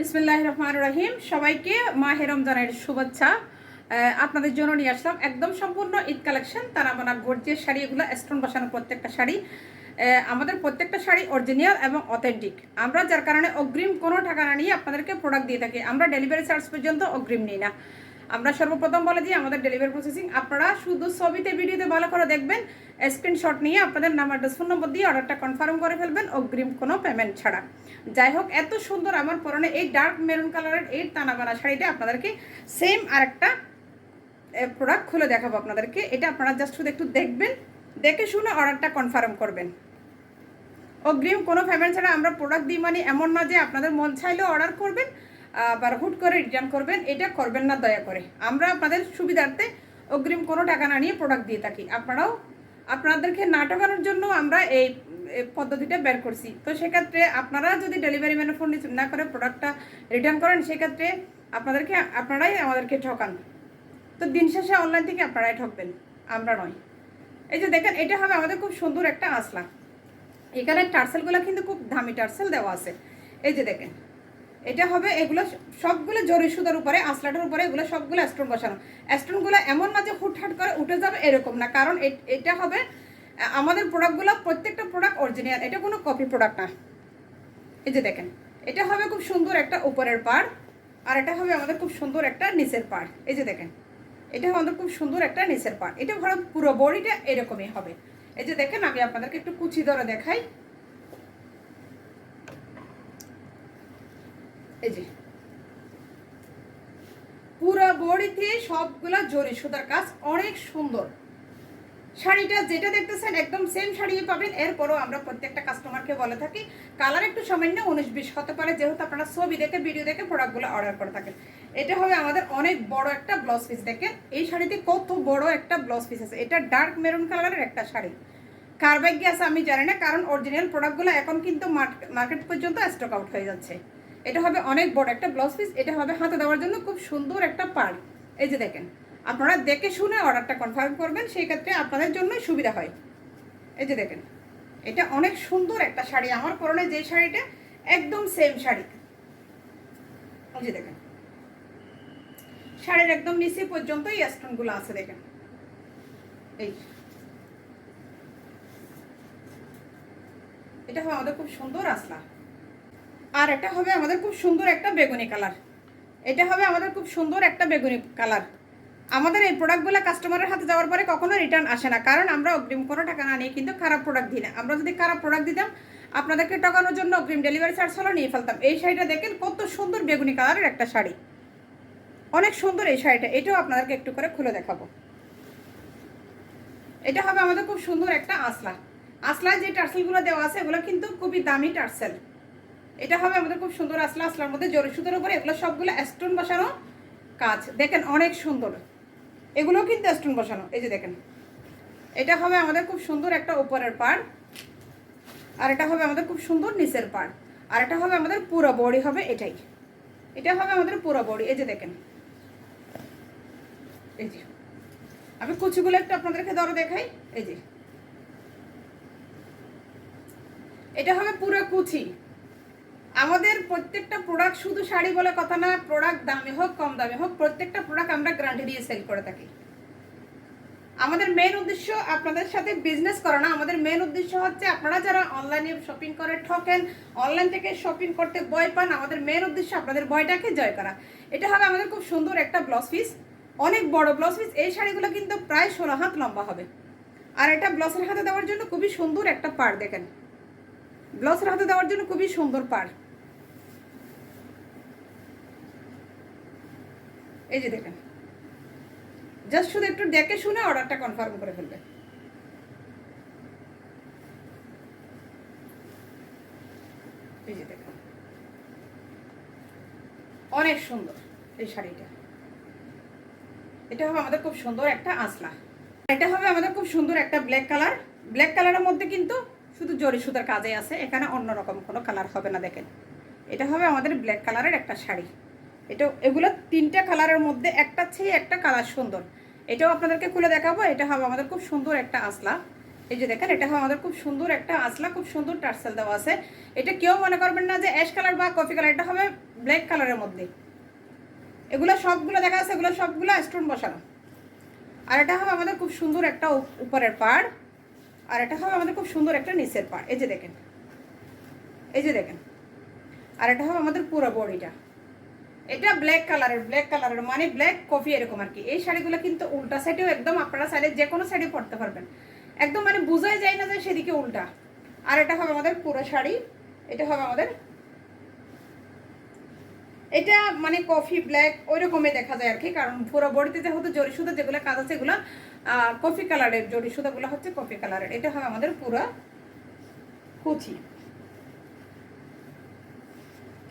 বিসমিল্লাহ রহমান রহিম। সবাইকে মাহে রমজানের শুভেচ্ছা। আপনাদের জন্য নিয়ে আসলাম একদম সম্পূর্ণ ঈদ কালেকশন। তারা মানে গর্জের শাড়ি, এগুলো স্টোন বসানো প্রত্যেকটা শাড়ি। আমাদের প্রত্যেকটা শাড়ি অরিজিনাল এবং অথেন্টিক আমরা যার কারণে অগ্রিম কোনো টাকা না নিয়ে আপনাদেরকে প্রোডাক্ট দিয়ে থাকি। আমরা ডেলিভারি চার্জ পর্যন্ত অগ্রিম নিই না। আমরা সর্বপ্রথম বলে দিই আমাদের ডেলিভারি প্রসেসিং আপনারা শুধু ছবিতে, ভিডিওতে ভালো করে দেখবেন স্ক্রিনশট নিয়ে আপনাদের নাম অ্যাড্রেস ফোন নম্বর দিয়ে অর্ডারটা কনফার্ম করে ফেলবেন, অগ্রিম কোনো পেমেন্ট ছাড়া। যাই হোক, এত সুন্দর আমার পরনে, এই ডার্ক মেরুন কালারের এই টানাবানা শাড়িটা আপনাদেরকে সেম আরেকটা প্রোডাক্ট খুলে দেখাবো আপনাদেরকে। এটা আপনারা জাস্ট শুধু একটু দেখবেন, দেখে শুনে অর্ডারটা কনফার্ম করবেন। অগ্রিম কোনো পেমেন্ট ছাড়া আমরা প্রোডাক্ট দিই মানে এমন না যে আপনাদের মন চাইলেও অর্ডার করবেন আবার হুট করে রিটার্ন করবেন, এটা করবেন না, দয়া করে। আমরা আপনাদের সুবিধার্থে অগ্রিম কোনো টাকা না নিয়ে প্রোডাক্ট দিয়ে থাকি। আপনারাও, আপনাদেরকে না ঠকানোর জন্য আমরা এই পদ্ধতিটা বের করছি। তো সেক্ষেত্রে আপনারা যদি ডেলিভারি ম্যানের ফোন রিসিভ না করে প্রোডাক্টটা রিটার্ন করেন, সেক্ষেত্রে আপনাদেরকে, আপনারাই আমাদেরকে ঠকান। তো দিন শেষে অনলাইন থেকে আপনারাই ঠকবেন, আমরা নয়। এই যে দেখেন, এটা হবে আমাদের খুব সুন্দর একটা আসলা। এখানে টার্সেলগুলো কিন্তু খুব দামি টার্সেল দেওয়া আছে। এই যে দেখেন এটা হবে এগুলো সবগুলো জরি সুতার উপরে আসলাটার উপরে এগুলো সবগুলো স্টোন বসানো। স্টোনগুলো এমন না যে হুটহাট করে উঠে যাবে, এরকম না। কারণ এটা হবে আমাদের প্রোডাক্টগুলো প্রত্যেকটা প্রোডাক্ট অরিজিনাল এটা কোনো কপি প্রোডাক্ট না। এই যে দেখেন, এটা হবে খুব সুন্দর একটা উপরের পাড়, আর এটা হবে আমাদের খুব সুন্দর একটা নিচের পাড়। এই যে দেখেন, এটা আমাদের খুব সুন্দর একটা নিচের পাড়। এটা ধরো পুরো বডিটা এরকমই হবে। এই যে দেখেন, আমি আপনাদেরকে একটু কুচি ধরে দেখাই। এই যে। পুরো বডিতে সবগুলা জরি, সুতার কাজ অনেক সুন্দর। শাড়িটা যেটা দেখতেছেন, একদম সেম শাড়ি পাবেন। এরপরও আমরা প্রত্যেকটা কাস্টমারকে বলে থাকি কালার একটু সামান্য উনিশ বিশ হতে পারে। যেহেতু আপনারা ছবি দেখে ভিডিও দেখে প্রোডাক্টগুলো অর্ডার করে থাকেন। এটা হবে আমাদের অনেক বড় একটা ব্লাউজ পিস দেখেন, এই শাড়িতে কত বড় একটা ব্লাউজ পিস আছে। এটা ডার্ক মেরুন কালারের একটা শাড়ি। কার ব্যাগে আছে আমি জানি না, কারণ অরিজিনাল প্রোডাক্টগুলো এখন কিন্তু মার্কেট পর্যন্ত স্টক আউট হয়ে যাচ্ছে। এটা হবে অনেক বড় একটা ব্লাউজ পিস এটা হবে হাতে দেওয়ার জন্য খুব সুন্দর একটা পাড়। এই যে দেখেন, আপনারা দেখে শুনে অর্ডারটা কনফার্ম করবেন, সেই ক্ষেত্রে আপনাদের জন্যই সুবিধা হয়। এই যে দেখেন, এটা অনেক সুন্দর একটা শাড়ি, আমার পরনে যে শাড়িটা একদম সেম শাড়ি। এই যে দেখেন, শাড়ির একদম নিচে পর্যন্ত এই স্টোনগুলো আছে, দেখেন। এই। এটা হবে আমাদের খুব সুন্দর আসলা। আর এটা হবে আমাদের খুব সুন্দর একটা বেগুনি কালার। এটা হবে আমাদের খুব সুন্দর একটা বেগুনি কালার। আমাদের এই প্রোডাক্টগুলো কাস্টমারের হাতে যাওয়ার পরে কখনো রিটার্ন আসে না। কারণ আমরা অগ্রিম কোনো টাকা না নিয়ে কিন্তু খারাপ প্রোডাক্ট দিই না। আমরা যদি খারাপ প্রোডাক্ট দিতাম, আপনাদেরকে টকানোর জন্য অগ্রিম ডেলিভারি চার্জ হলো নিয়ে ফেলতাম। এই শাড়িটা দেখেন কত সুন্দর বেগুনি কালারের একটা শাড়ি। অনেক সুন্দর এই শাড়িটা। এটাও আপনাদেরকে একটু করে খুলে দেখাবো। এটা হবে আমাদের খুব সুন্দর একটা আসলা আসলায় যে টার্সেলগুলো দেওয়া আছে, এগুলো কিন্তু খুবই দামি টার্সেল। এটা হবে আমাদের খুব সুন্দর আসলা, আসলার মধ্যে জরি সুতোর উপরে এগুলো সবগুলো স্টোন বসানো কাজ। দেখেন অনেক সুন্দর। এগুলো কিন্তু স্টোন বসানো, এই যে দেখেন। এটা হবে আমাদের খুব সুন্দর একটা উপরের পাড় আর এটা হবে আমাদের খুব সুন্দর নিচের পাড় আর এটা হবে আমাদের পুরো বডি হবে এটাই। এটা হবে আমাদের পুরো বডি, এই যে দেখেন। এই যে। আমি কুচিগুলো একটু আপনাদেরকে ধরো দেখাই, এই যে। এটা হবে পুরো কুচি। আমাদের প্রত্যেকটা প্রোডাক্ট শুধু শাড়ি বলে কথা না প্রোডাক্ট দামে হোক, কম দামে হোক, প্রত্যেকটা প্রোডাক্ট আমরা গ্যারান্টি দিয়ে সেল করে থাকি। আমাদের মেন উদ্দেশ্য আপনাদের সাথে বিজনেস করা না। আমাদের মেন উদ্দেশ্য হচ্ছে আপনারা যারা অনলাইনে শপিং করে, ঠকেন অনলাইন থেকে শপিং করতে ভয় পান, আমাদের মেন উদ্দেশ্য আপনাদের ভয়টাকে জয় করা। এটা হবে আমাদের খুব সুন্দর একটা ব্লাউজ পিস অনেক বড় ব্লাউজ পিস এই শাড়িগুলো কিন্তু প্রায় ষোলো হাত লম্বা হবে। আর এটা ব্লাউজের হাতে দেওয়ার জন্য খুবই সুন্দর একটা পাড়, দেখেন। ব্লাউজের হাতে দেওয়ার জন্য খুবই সুন্দর পাড়। এই যে দেখেন। জাস্ট শুধু একটু দেখে শুনে অর্ডারটা কনফার্ম করে ফেলবে। এই যে দেখেন। অনেক সুন্দর এই শাড়িটা। এটা হবে আমাদের খুব সুন্দর একটা আসলা এটা হবে আমাদের খুব সুন্দর একটা ব্ল্যাক কালার ব্ল্যাক কালারের মধ্যে কিন্তু শুধু জরি সুতার কাজে আছে। এখানে অন্যরকম কোনো কালার হবে না, দেখেন। এটা হবে আমাদের ব্ল্যাক কালারের একটা শাড়ি। এটা, এগুলো তিনটা কালারের মধ্যে একটা চেয়ে একটা কালার সুন্দর। এটাও আপনাদেরকে খুলে দেখাবো, এটা হবে আমাদের খুব সুন্দর একটা আসলা এই যে দেখেন, এটা আমাদের খুব সুন্দর একটা আসলা খুব সুন্দর টার্সেল দেওয়া আছে। এটা কেউ মনে করবেন না যে অ্যাশ কালার বা কফি কালার এটা হবে ব্ল্যাক কালারের মধ্যে। এগুলো সবগুলো দেখা যাচ্ছে, এগুলো সবগুলো স্টোন বসানো। আর এটা হবে আমাদের খুব সুন্দর একটা উপ- উপরের পাড়। আর এটা হবে আমাদের খুব সুন্দর একটা নিচের পাড়। এই যে দেখেন, এই যে দেখেন। আর এটা হবে আমাদের পুরো বডিটা। এটা ব্ল্যাক কালারের ব্ল্যাক কালারের মানে ব্ল্যাক কফি এরকম আর কি। এই শাড়িগুলো কিন্তু উল্টা সাইডেও একদম আপনারা সাইডে যে কোনো সাইডে পরতে পারবেন। একদম মানে বোঝাই যায় না যে সেদিকে উল্টা। আর এটা হবে আমাদের পুরো শাড়ি। এটা হবে আমাদের এটা মানে কফি ব্ল্যাক ওই রকমই দেখা যায় আর কি। কারণ পুরো বডিতে যেহেতু জরি সুতা যেগুলো কাজ আছে এগুলো কফি কালারের জরি সুতাগুলো হচ্ছে কফি কালারের এটা হবে আমাদের পুরো কুচি।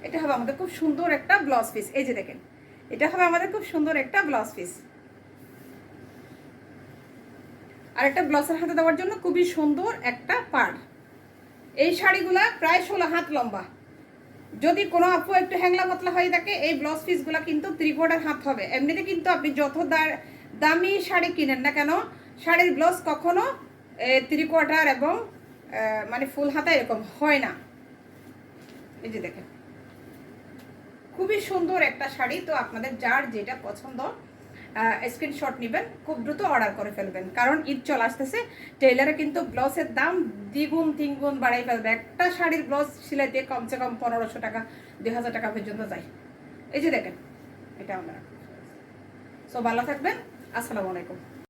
এটা হবে আমাদের খুব সুন্দর একটা ব্লাউজ পিস এই যে দেখেন, এটা হবে আমাদের খুব সুন্দর একটা ব্লাউজ পিস আর একটা ব্লাউজের হাতে দেওয়ার জন্য খুবই সুন্দর একটা পাড়। এই শাড়িগুলা প্রায় ষোলো হাত লম্বা। যদি কোনো আপু একটু হ্যাংলা পাতলা হয়ে থাকে, এই ব্লাউজ পিসগুলো কিন্তু থ্রি কোয়ার্টার হাত হবে। এমনিতে কিন্তু আপনি যত দামি শাড়ি কিনেন না কেন, শাড়ির ব্লাউজ কখনো থ্রি কোয়ার্টার এবং মানে ফুল হাতা এরকম হয় না। এই যে দেখেন। খুবই সুন্দর একটা শাড়ি, তো আপনাদের যার যেটা পছন্দ স্ক্রিনশট নেবেন, খুব দ্রুত অর্ডার করে ফেলবেন। কারণ ঈদ চলে আসতেছে টেইলারে কিন্তু ব্লাউজের দাম দ্বিগুণ, তিনগুণ বাড়াই ফেলবে। একটা শাড়ির ব্লাউজ সিলাইতে কমসে কম পনেরোশো টাকা দুই হাজার টাকা পর্যন্ত যায়। এই যে দেখেন, এটা আমরা সো ভালো থাকবেন, আসসালামু আলাইকুম।